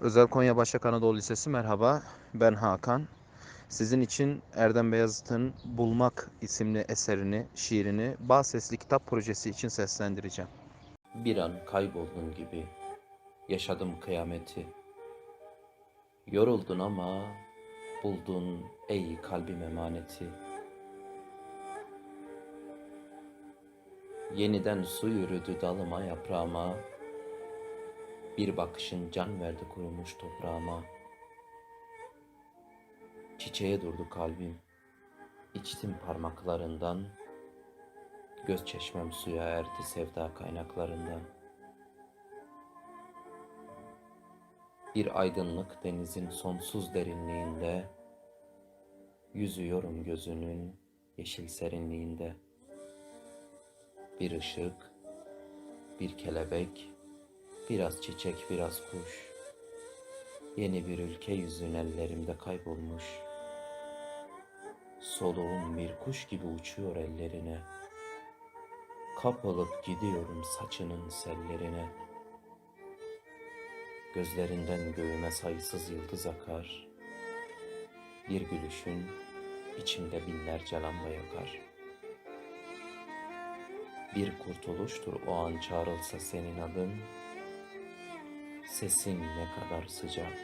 Özel Konya Başak Anadolu Lisesi merhaba. Ben Hakan. Sizin için Erdem Beyazıt'ın Bulmak isimli eserini, şiirini Bağ Sesli Kitap Projesi için seslendireceğim. Bir an kayboldun gibi yaşadım kıyameti. Yoruldun ama buldun ey kalbim emaneti. Yeniden su yürüdü dalıma yaprağıma. Bir bakışın can verdi kurumuş toprağıma. Çiçeğe durdu kalbim. İçtim parmaklarından. Göz çeşmem suya erdi sevda kaynaklarından. Bir aydınlık denizin sonsuz derinliğinde yüzüyorum gözünün yeşil serinliğinde. Bir ışık, bir kelebek, biraz çiçek, biraz kuş. Yeni bir ülke yüzün ellerimde kaybolmuş. Soluğum bir kuş gibi uçuyor ellerine. Kapılıp gidiyorum saçının sellerine. Gözlerinden göğüme sayısız yıldız akar. Bir gülüşün içimde binlerce lamba yakar. Bir kurtuluştur o an çağrılsa senin adın. Sesin ne kadar sıcak,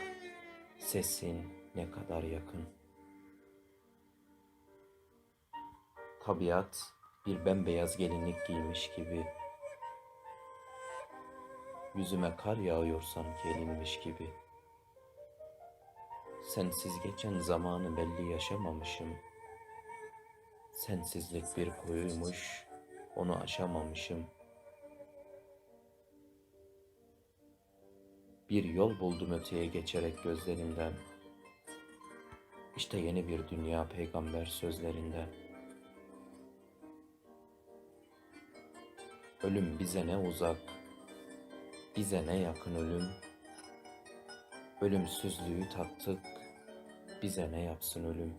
sesin ne kadar yakın. Tabiat bir bembeyaz gelinlik giymiş gibi. Yüzüme kar yağıyor sanki elinmiş gibi. Sensiz geçen zamanı belli yaşamamışım. Sensizlik bir kuyuymuş, onu aşamamışım. Bir yol buldum öteye geçerek gözlerinden. İşte yeni bir dünya peygamber sözlerinden. Ölüm bize ne uzak, bize ne yakın ölüm. Ölümsüzlüğü tattık, bize ne yapsın ölüm.